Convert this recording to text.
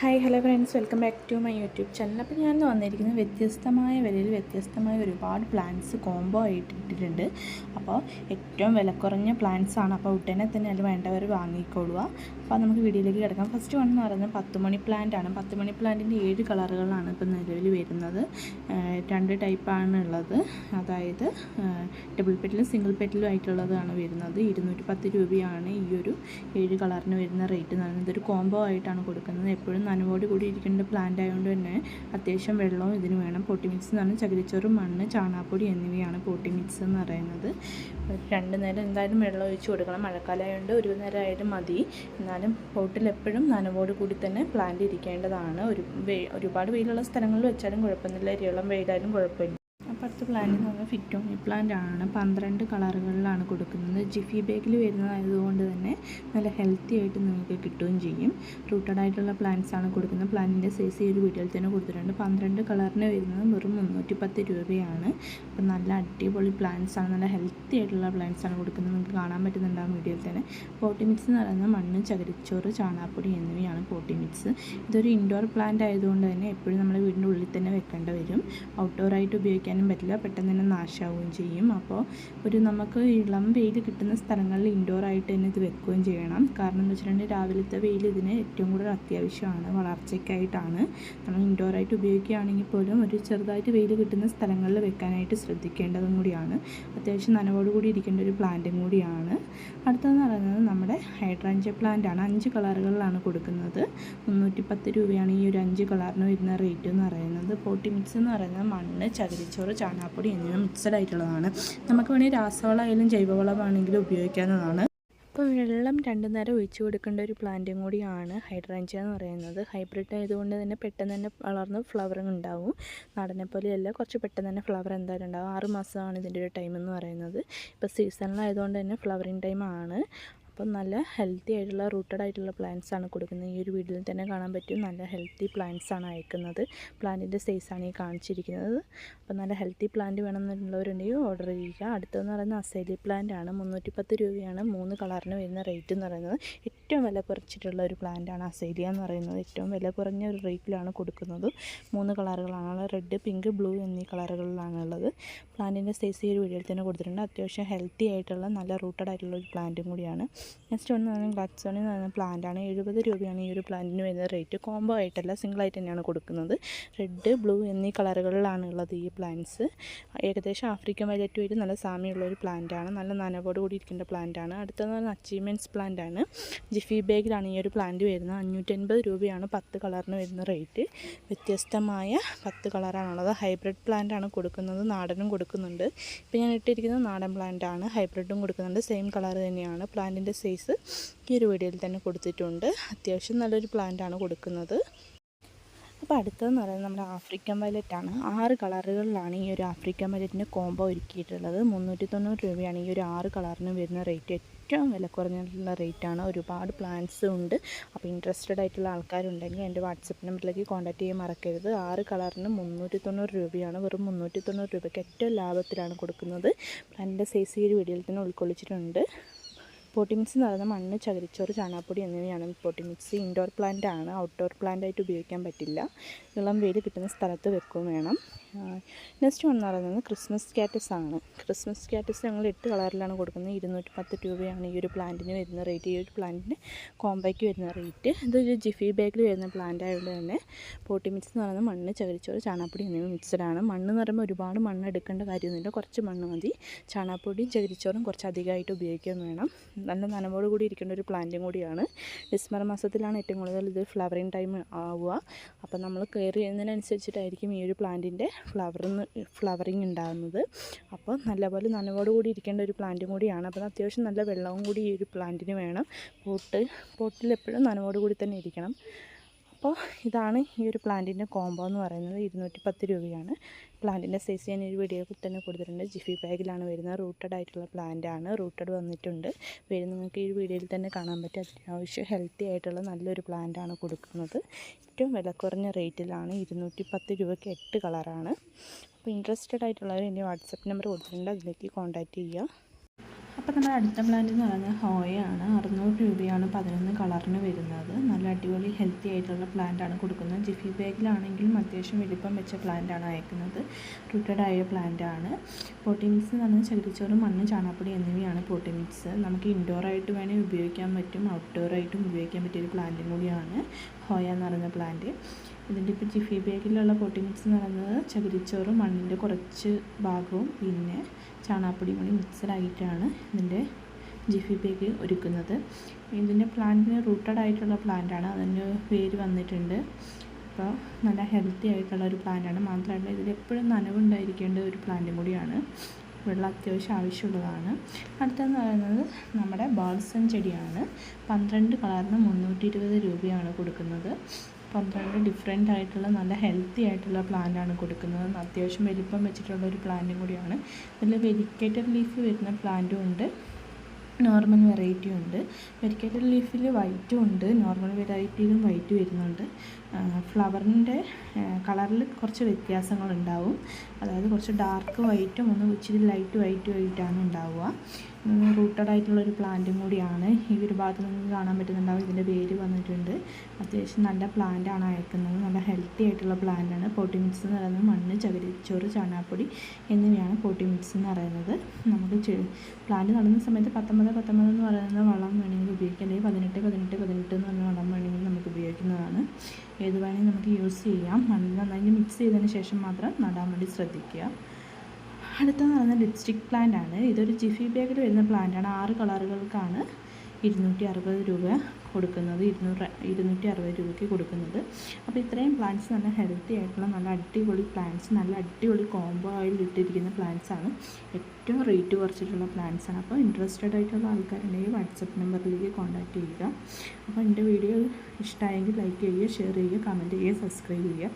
Hi hello friends welcome back to my YouTube channel അപ്പോൾ ഞാൻ വന്നിരിക്കുന്നത് വ്യത്യസ്തമായ വിലയിൽ വ്യത്യസ്തമായ ഒരുപാട് പ്ലാന്റ്സ് കോംബോ ആയിട്ട് ഇട്ടിട്ടുണ്ട് അപ്പോൾ ഏറ്റവും വില കുറഞ്ഞ പ്ലാന്റ്സ് ആണ്. അപ്പോൾ ഉടനെ തന്നെ അത് വേണ്ടവർ വാങ്ങിക്കൊള്ളുക അപ്പോൾ നമുക്ക് വീഡിയോയിലേക്ക് കിടക്കാം. ഫസ്റ്റ് വൺ എന്ന് പറയുന്നത് പത്ത് മണി പ്ലാന്റ് ആണ്. പത്ത് മണി പ്ലാന്റിന്റെ ഏഴ് കളറുകളാണ് ഇപ്പോൾ നിലവിൽ വരുന്നത്. രണ്ട് ടൈപ്പാണ് ഉള്ളത്. അതായത് ഡബിൾ പെറ്റിലും സിംഗിൾ പെറ്റിലും ആയിട്ടുള്ളതാണ് വരുന്നത്. ഇരുന്നൂറ്റി പത്ത് രൂപയാണ് ഈ ഒരു ഏഴ് കളറിന് വരുന്ന റേറ്റ് എന്ന് പറയുന്നത് ഒരു കോംബോ ആയിട്ടാണ് കൊടുക്കുന്നത്. എപ്പോഴും നനവോട് കൂടി ഇരിക്കേണ്ട പ്ലാന്റ് ആയതുകൊണ്ട് തന്നെ അത്യാവശ്യം വെള്ളവും ഇതിന് വേണം. പോട്ടി മിക്സ് എന്ന് പറഞ്ഞാൽ ചകിരിച്ചോറ് മണ്ണ് ചാണാപ്പൊടി എന്നിവയാണ് പോട്ടി മിക്സ് എന്ന് പറയുന്നത്. രണ്ട് നേരം എന്തായാലും വെള്ളം ഒഴിച്ച് കൊടുക്കണം. മഴക്കാലമായതുകൊണ്ട് ഒരു നേരം ആയാലും മതി. എന്നാലും പോട്ടിൽ എപ്പോഴും നനവോട് കൂടി തന്നെ പ്ലാന്റ് ഇരിക്കേണ്ടതാണ്. ഒരു ഒരുപാട് വെയിലുള്ള സ്ഥലങ്ങളിൽ വെച്ചാലും കുഴപ്പമൊന്നുമില്ല. ഇരയോളം വെയിലായാലും കുഴപ്പമില്ല. അപ്പോൾ അടുത്ത പ്ലാന്റ് എന്ന് പറഞ്ഞാൽ ഫിറ്റോണി പ്ലാന്റ് ആണ്. പന്ത്രണ്ട് കളറുകളിലാണ് കൊടുക്കുന്നത്. ജിഫി ബാഗിൽ വരുന്നതായതുകൊണ്ട് തന്നെ നല്ല ഹെൽത്തി ആയിട്ട് നിങ്ങൾക്ക് കിട്ടുകയും ചെയ്യും. റൂട്ടഡ് ആയിട്ടുള്ള പ്ലാന്റ്സ് ആണ് കൊടുക്കുന്നത്. പ്ലാന്റിന്റെ സൈസ് ഈ ഒരു വീട്ടിൽ തന്നെ കൊടുത്തിട്ടുണ്ട്. പന്ത്രണ്ട് കളറിന് വരുന്നത് വെറും മുന്നൂറ്റി പത്ത് രൂപയാണ്. അപ്പോൾ നല്ല അടിപൊളി പ്ലാന്റ്സ് ആണ്. നല്ല ഹെൽത്തി ആയിട്ടുള്ള പ്ലാന്റ്സ് ആണ് കൊടുക്കുന്നത്. നിങ്ങൾക്ക് കാണാൻ പറ്റുന്നുണ്ട് ആ വീഡിയോയിൽ തന്നെ. പോട്ടി മിക്സ് എന്ന് പറയുന്നത് മണ്ണ് ചകിരിച്ചോറ് ചാണാപ്പൊടി എന്നിവയാണ് പോട്ടി മിക്സ് ഇതൊരു ഇൻഡോർ പ്ലാന്റ് ആയതുകൊണ്ട് തന്നെ എപ്പോഴും നമ്മുടെ വീടിന്റെ ഉള്ളിൽ തന്നെ വെക്കേണ്ടി വരും. ഔട്ട്ഡോർ ആയിട്ട് ഉപയോഗിക്കാനും പറ്റില്ല. പെട്ടെന്ന് തന്നെ നാശമാവുകയും ചെയ്യും. അപ്പോൾ ഒരു നമുക്ക് ഇളം വെയിൽ കിട്ടുന്ന സ്ഥലങ്ങളിൽ ഇൻഡോർ ആയിട്ട് തന്നെ ഇത് വെക്കുകയും ചെയ്യണം. കാരണം എന്ന് വെച്ചിട്ടുണ്ടെങ്കിൽ രാവിലത്തെ വെയിൽ ഇതിന് ഏറ്റവും കൂടുതൽ അത്യാവശ്യമാണ്. വളർച്ചയ്ക്കായിട്ടാണ്. നമ്മൾ ഇൻഡോർ ആയിട്ട് ഉപയോഗിക്കുകയാണെങ്കിൽ പോലും ഒരു ചെറുതായിട്ട് വെയിൽ കിട്ടുന്ന സ്ഥലങ്ങളിൽ വെക്കാനായിട്ട് ശ്രദ്ധിക്കേണ്ടതും കൂടിയാണ്. അത്യാവശ്യം നനവോട് കൂടി ഇരിക്കേണ്ട ഒരു പ്ലാന്റും കൂടിയാണ്. അടുത്തതെന്ന് പറയുന്നത് നമ്മുടെ ഹൈഡ്രാഞ്ച പ്ലാന്റ് ആണ്. അഞ്ച് കളറുകളിലാണ് കൊടുക്കുന്നത്. മുന്നൂറ്റി പത്ത് രൂപയാണ് ഈ ഒരു അഞ്ച് കളറിന് വരുന്ന റേറ്റ് എന്ന് പറയുന്നത്. പോട്ടി മിക്സ് എന്ന് പറയുന്നത് മണ്ണ് ചകിരിച്ചോറ് ചാണാപ്പൊടി എന്നിവ മിക്സഡ് ആയിട്ടുള്ളതാണ്. നമുക്ക് വേണമെങ്കിൽ രാസവളമായാലും ജൈവവളമാണെങ്കിലും ഉപയോഗിക്കാവുന്നതാണ്. അപ്പോൾ വെള്ളം രണ്ടു നേരം ഒഴിച്ചു കൊടുക്കേണ്ട ഒരു പ്ലാന്റും കൂടിയാണ് ഹൈഡ്രാഞ്ച എന്ന് പറയുന്നത്. ഹൈബ്രിഡ് ആയതുകൊണ്ട് തന്നെ പെട്ടെന്ന് തന്നെ വളർന്ന് ഫ്ലവറിങ് ഉണ്ടാവും. നാടനെ പോലെയല്ല കുറച്ച് പെട്ടെന്ന് തന്നെ ഫ്ലവർ എന്തായാലും ഉണ്ടാവും. ആറ് മാസമാണ് ഇതിന്റെ ഒരു ടൈം എന്ന് പറയുന്നത്. ഇപ്പോൾ സീസണിലായതുകൊണ്ട് തന്നെ ഫ്ലവറിങ് ടൈം ആണ്. അപ്പം നല്ല ഹെൽത്തി ആയിട്ടുള്ള റൂട്ടഡ് ആയിട്ടുള്ള പ്ലാന്റ്സ് ആണ് കൊടുക്കുന്നത്. ഈ ഒരു വീഡിയോയിൽ തന്നെ കാണാൻ പറ്റും. നല്ല ഹെൽത്തി പ്ലാന്റ്സ് ആണ് അയക്കുന്നത്. പ്ലാന്റിന്റെ സൈസാണ് ഈ കാണിച്ചിരിക്കുന്നത്. അപ്പം നല്ല ഹെൽത്തി പ്ലാന്റ് വേണമെന്നുള്ളവരുണ്ടെങ്കിൽ ഓർഡർ ചെയ്യുക. അടുത്തതെന്ന് പറയുന്നത് അസൈലി പ്ലാന്റ് ആണ്. മുന്നൂറ്റി പത്ത് രൂപയാണ്. മൂന്ന് കളറിന് വരുന്ന റേറ്റ് എന്ന് പറയുന്നത്. ഏറ്റവും വില കുറച്ചിട്ടുള്ള ഒരു പ്ലാന്റ് ആണ് അസേലിയ എന്ന് പറയുന്നത്. ഏറ്റവും വില കുറഞ്ഞ ഒരു റേറ്റിലാണ് കൊടുക്കുന്നത്. മൂന്ന് കളറുകളാണ്. റെഡ് പിങ്ക് ബ്ലൂ എന്നീ കളറുകളിലാണ് ഉള്ളത്. പ്ലാന്റിന്റെ സൈസ് ഈ ഒരു വീഡിയോയിൽ തന്നെ കൊടുത്തിട്ടുണ്ട്. അത്യാവശ്യം ഹെൽത്തി ആയിട്ടുള്ള നല്ല റൂട്ടഡ് ആയിട്ടുള്ള ഒരു പ്ലാന്റും കൂടിയാണ്. നെക്സ്റ്റ് വന്ന് പറഞ്ഞാൽ ഗ്ലാക്സോണി എന്ന് പറയുന്ന പ്ലാന്റാണ് എഴുപത് രൂപയാണ് ഈ ഒരു പ്ലാന്റിന് വരുന്ന റേറ്റ് കോംബോ ആയിട്ടല്ല സിംഗിൾ ആയിട്ട് തന്നെയാണ് കൊടുക്കുന്നത്. റെഡ് ബ്ലൂ എന്നീ കളറുകളിലാണ് ഉള്ളത് ഈ പ്ലാന്റ്സ് ഏകദേശം ആഫ്രിക്കൻ വയലറ്റുമായിട്ട് നല്ല സാമ്യമുള്ള ഒരു പ്ലാന്റാണ് നല്ല നനവോട് കൂടി ഇരിക്കേണ്ട പ്ലാന്റാണ് അടുത്തതെന്ന് പറയുന്നത് അച്ചീവ്മെന്റ്സ് പ്ലാന്റ് ആണ്. ജിഫി ബാഗിലാണ് ഈ ഒരു പ്ലാന്റ് വരുന്നത്. അഞ്ഞൂറ്റൻപത് രൂപയാണ് പത്ത് കളറിന് വരുന്ന റേറ്റ്. വ്യത്യസ്തമായ പത്ത് കളറാണുള്ളത്. ഹൈബ്രിഡ് പ്ലാന്റ് ആണ് കൊടുക്കുന്നത്. നാടനും കൊടുക്കുന്നുണ്ട്. ഇപ്പോൾ ഞാൻ ഇട്ടിരിക്കുന്നത് നാടൻ പ്ലാന്റ് ആണ്. ഹൈബ്രിഡും കൊടുക്കുന്നുണ്ട്. സെയിം കളർ തന്നെയാണ്. പ്ലാന്റിന്റെ സൈസ് ഈ ഒരു വീഡിയോയിൽ തന്നെ കൊടുത്തിട്ടുണ്ട്. അത്യാവശ്യം നല്ലൊരു പ്ലാന്റ് ആണ് കൊടുക്കുന്നത്. അപ്പോൾ അടുത്തതെന്ന് പറയുന്നത് നമ്മുടെ ആഫ്രിക്കൻ വയലറ്റ് ആണ്. ആറ് കളറുകളിലാണ് ഈ ഒരു ആഫ്രിക്കൻ വയലറ്റിന്റെ കോംബോ ഒരുക്കിയിട്ടുള്ളത്. മുന്നൂറ്റി തൊണ്ണൂറ് രൂപയാണ് ഈ ഒരു ആറ് കളറിന് വരുന്ന റേറ്റ് ഏറ്റവും വില കുറഞ്ഞിട്ടുള്ള റേറ്റാണ് ഒരുപാട് പ്ലാൻസ് ഉണ്ട്. അപ്പോൾ ഇൻട്രസ്റ്റഡ് ആയിട്ടുള്ള ആൾക്കാരുണ്ടെങ്കിൽ എന്റെ വാട്സപ്പ് നമ്പറിലേക്ക് കോൺടാക്ട് ചെയ്യാൻ മറക്കരുത്. ആറ് കളറിന് മുന്നൂറ്റി തൊണ്ണൂറ് രൂപയാണ്. വെറും മുന്നൂറ്റി തൊണ്ണൂറ് രൂപയ്ക്ക് ഏറ്റവും ലാഭത്തിലാണ് കൊടുക്കുന്നത്. പ്ലാന്റിന്റെ സൈസ് ഈ ഒരു വീഡിയോയിൽ തന്നെ ഉൾക്കൊള്ളിച്ചിട്ടുണ്ട്. പോട്ടി മിക്സ് എന്ന് പറയുന്നത് മണ്ണ് ചകിരിച്ചോറ് ചാണാപ്പൊടി എന്നിവയാണ്. പോട്ടി മിക്സ് ഇൻഡോർ പ്ലാന്റ് ആണ്. ഔട്ട്ഡോർ പ്ലാന്റ് ആയിട്ട് ഉപയോഗിക്കാൻ പറ്റില്ല. ഇളം വെയിൽ കിട്ടുന്ന സ്ഥലത്ത് വെക്കുകയും വേണം. നെക്സ്റ്റ് വൺ എന്ന് പറയുന്നത് ക്രിസ്മസ് കാറ്റസ് ആണ്. ക്രിസ്മസ് കാറ്റസ് ഞങ്ങൾ എട്ട് കളറിലാണ് കൊടുക്കുന്നത്. ഇരുന്നൂറ്റി പത്ത് രൂപയാണ് ഈ ഒരു പ്ലാന്റിന് വരുന്ന റേറ്റ് ഈ ഒരു പ്ലാന്റിന് കോമ്പയ്ക്ക് വരുന്ന റേറ്റ് ഇതൊരു ജിഫി ബാഗിൽ വരുന്ന പ്ലാന്റ് ആയതുകൊണ്ട് തന്നെ പോട്ടി മിക്സ് എന്ന് പറയുന്നത് മണ്ണ് ചകിരിച്ചോറ് ചാണാപ്പൊടി എന്നിവ മിക്സഡാണ് മണ്ണ് എന്ന് പറയുമ്പോൾ ഒരുപാട് മണ്ണ് എടുക്കേണ്ട കാര്യമൊന്നുമില്ല. കുറച്ച് മണ്ണ് മതി. ചാണാപ്പൊടിയും ചകിരിച്ചോറും കുറച്ച് അധികമായിട്ട് ഉപയോഗിക്കാൻ വേണം. നല്ല നനവോട് കൂടി ഇരിക്കേണ്ട ഒരു പ്ലാന്റും കൂടിയാണ്. ഡിസംബർ മാസത്തിലാണ് ഏറ്റവും കൂടുതൽ ഇത് ഫ്ലവറിങ് ടൈം ആവുക. അപ്പോൾ നമ്മൾ കെയർ ചെയ്യുന്നതിനനുസരിച്ചിട്ടായിരിക്കും ഈ ഒരു പ്ലാന്റിന്റെ ഫ്ലവറിന്ന് ഫ്ലവറിങ് ഉണ്ടാകുന്നത് അപ്പോൾ നല്ലപോലെ നനവോട് കൂടി ഇരിക്കേണ്ട ഒരു പ്ലാന്റും കൂടിയാണ്. അപ്പോൾ അത്യാവശ്യം നല്ല വെള്ളവും കൂടി ഈ ഒരു പ്ലാന്റിന് വേണം. പോട്ട് പോട്ടിൽ എപ്പോഴും നനവോട് കൂടി തന്നെ ഇരിക്കണം. അപ്പോൾ ഇതാണ് ഈ ഒരു പ്ലാന്റിന്റെ കോംബോ എന്ന് പറയുന്നത്. ഇരുന്നൂറ്റി പത്ത് രൂപയാണ്. പ്ലാന്റിന്റെ സൈസ് ഞാൻ ഒരു വീഡിയോയിൽ തന്നെ കൊടുത്തിട്ടുണ്ട്. ജിഫി ബാഗിലാണ് വരുന്നത്. റൂട്ടഡ് ആയിട്ടുള്ള പ്ലാന്റാണ് റൂട്ടഡ് വന്നിട്ടുണ്ട്. പേര് നിങ്ങൾക്ക് ഈ വീഡിയോയിൽ തന്നെ കാണാൻ പറ്റും. അത്യാവശ്യം ഹെൽത്തി ആയിട്ടുള്ള നല്ലൊരു പ്ലാന്റാണ് കൊടുക്കുന്നത്. ഏറ്റവും വില കുറഞ്ഞ റേറ്റിലാണ് ഇരുന്നൂറ്റി പത്ത് രൂപയ്ക്ക് എട്ട് കളറാണ് അപ്പോൾ ഇൻട്രസ്റ്റഡ് ആയിട്ടുള്ളവർ എന്റെ വാട്സപ്പ് നമ്പർ കൊടുത്തിട്ടുണ്ട്. അതിലേക്ക് കോൺടാക്റ്റ് ചെയ്യുക. അപ്പോൾ നമ്മുടെ അടുത്ത പ്ലാന്റ് എന്ന് പറയുന്നത് ഹോയാണ് അറുന്നൂറ് രൂപയാണ് പതിനൊന്ന് കളറിന് വരുന്നത്. നല്ല അടിപൊളി ഹെൽത്തി ആയിട്ടുള്ള പ്ലാന്റ് ആണ് കൊടുക്കുന്നത്. ജിഫി ബാഗിലാണെങ്കിലും അത്യാവശ്യം വലിപ്പം വെച്ച പ്ലാന്റ് ആണ് അയക്കുന്നത്. റൂട്ടഡ് ആയ പ്ലാന്റ് ആണ്. പോട്ടി മിക്സ് എന്ന് പറഞ്ഞാൽ ചകിരിച്ചോറ് മണ്ണ് ചാണാപ്പൊടി എന്നിവയാണ് പോട്ടി മിക്സ് നമുക്ക് ഇൻഡോർ ആയിട്ട് വേണമെങ്കിൽ ഉപയോഗിക്കാൻ പറ്റും ഔട്ട്ഡോറായിട്ടും ഉപയോഗിക്കാൻ പറ്റിയ ഒരു പ്ലാന്റും കൂടിയാണ് ഹോയ എന്ന് പറയുന്ന പ്ലാന്റ് ഇതിന്റെ ഇപ്പോൾ ജിഫി ബാഗിലുള്ള പോട്ടി മിക്സ് എന്ന് പറയുന്നത് ചകിരിച്ചോറും മണ്ണിന്റെ കുറച്ച് ഭാഗവും പിന്നെ ചാണാപ്പൊടിയും കൂടി മിക്സഡായിട്ടാണ് ഇതിന്റെ ജിഫി ബാഗ് ഒരുക്കുന്നത്. ഇതിന്റെ പ്ലാന്റിന് റൂട്ടഡ് ആയിട്ടുള്ള പ്ലാന്റാണ് അതിന് പേര് വന്നിട്ടുണ്ട്. അപ്പോൾ നല്ല ഹെൽത്തി ആയിട്ടുള്ള ഒരു പ്ലാന്റാണ് മാത്രമല്ല ഇതിൽ എപ്പോഴും നനവുണ്ടായിരിക്കേണ്ട ഒരു പ്ലാന്റും കൂടിയാണ്. വെള്ളം അത്യാവശ്യം ആവശ്യമുള്ളതാണ്. അടുത്തെന്ന് പറയുന്നത് നമ്മുടെ ബാൾസം ചെടിയാണ്. പന്ത്രണ്ട് കളറിന് മുന്നൂറ്റി ഇരുപത് രൂപയാണ് കൊടുക്കുന്നത്. പന്ത്രണ്ട് ഡിഫറെന്റ് ആയിട്ടുള്ള നല്ല ഹെൽത്തി ആയിട്ടുള്ള പ്ലാന്റാണ് കൊടുക്കുന്നത്. അത്യാവശ്യം വലിപ്പം വെച്ചിട്ടുള്ള ഒരു പ്ലാന്റും കൂടിയാണ്. ഇതിൽ വെരിക്കേറ്റഡ് ലീഫ് വരുന്ന പ്ലാന്റും ഉണ്ട്. നോർമൽ വെറൈറ്റി ഉണ്ട്. വെരിക്കേറ്റഡ് ലീഫിൽ വൈറ്റും ഉണ്ട്. നോർമൽ വെറൈറ്റിയിലും വൈറ്റ് വരുന്നുണ്ട്. ഫ്ലവറിന്റെ കളറിൽ കുറച്ച് വ്യത്യാസങ്ങളുണ്ടാവും. അതായത് കുറച്ച് ഡാർക്ക് വൈറ്റും ഒന്ന് ഇച്ചിരി ലൈറ്റ് വൈറ്റും ആയിട്ടാണ് ഉണ്ടാവുക. റൂട്ടഡ് ആയിട്ടുള്ള ഒരു പ്ലാന്റും കൂടിയാണ്. ഈ ഒരു ഭാഗത്ത് നിങ്ങൾക്ക് കാണാൻ പറ്റുന്നുണ്ടാവും. ഇതിന്റെ പേര് വന്നിട്ടുണ്ട്. അത്യാവശ്യം നല്ല പ്ലാന്റ് ആണ് അയക്കുന്നത്. നല്ല ഹെൽത്തി ആയിട്ടുള്ള പ്ലാന്റ് ആണ്. പോട്ടി മിക്സ് എന്ന് പറയുന്നത് മണ്ണ് ചകിരിച്ചോറ് ചാണാപ്പൊടി എന്നിവയാണ് പോട്ടി മിക്സ് എന്ന് പറയുന്നത്. നമുക്ക് പ്ലാന്റ് നടുന്ന സമയത്ത് പത്തൊമ്പത് പത്തൊമ്പത് എന്ന് പറയുന്ന വളം വേണമെങ്കിൽ ഉപയോഗിക്കാം. അല്ലെങ്കിൽ പതിനെട്ട് പതിനെട്ട് പതിനെട്ട് എന്ന് പറഞ്ഞ വളം വേണമെങ്കിൽ നമുക്ക് ഉപയോഗിക്കുന്നതാണ്. ഏത് വേണമെങ്കിൽ നമുക്ക് യൂസ് ചെയ്യാം. മണ്ണ് നന്നായി മിക്സ് ചെയ്തതിന് ശേഷം മാത്രം നടാൻ വേണ്ടി ശ്രദ്ധിക്കുക. അടുത്തെന്ന് പറയുന്നത് ലിപ്സ്റ്റിക് പ്ലാന്റ് ആണ്. ഇതൊരു ജിഫി ബാഗിൽ വരുന്ന പ്ലാന്റ് ആണ്. ആറ് കളറുകൾക്കാണ് ഇരുന്നൂറ്റി അറുപത് രൂപ കൊടുക്കുന്നത് ഇരുന്നൂറ് ഇരുന്നൂറ്റി അറുപത് രൂപയ്ക്ക് കൊടുക്കുന്നത്. അപ്പോൾ ഇത്രയും പ്ലാന്റ്സ് നല്ല ഹെൽത്തി ആയിട്ടുള്ള നല്ല അടിപൊളി പ്ലാന്റ്സ് നല്ല അടിപൊളി കോംബോ ആയിൽ ഇട്ടിരിക്കുന്ന പ്ലാന്റ്സ് ആണ്. ഏറ്റവും റേറ്റ് കുറച്ചിട്ടുള്ള പ്ലാന്റ്സ് ആണ്. അപ്പോൾ ഇൻട്രസ്റ്റഡ് ആയിട്ടുള്ള ആൾക്കാരുണ്ടെങ്കിൽ വാട്സപ്പ് നമ്പറിലേക്ക് കോൺടാക്റ്റ് ചെയ്യുക. അപ്പോൾ എന്റെ വീഡിയോ ഇഷ്ടമായെങ്കിൽ ലൈക്ക് ചെയ്യുക ഷെയർ ചെയ്യുക കമന്റ് ചെയ്യുക സബ്സ്ക്രൈബ് ചെയ്യുക.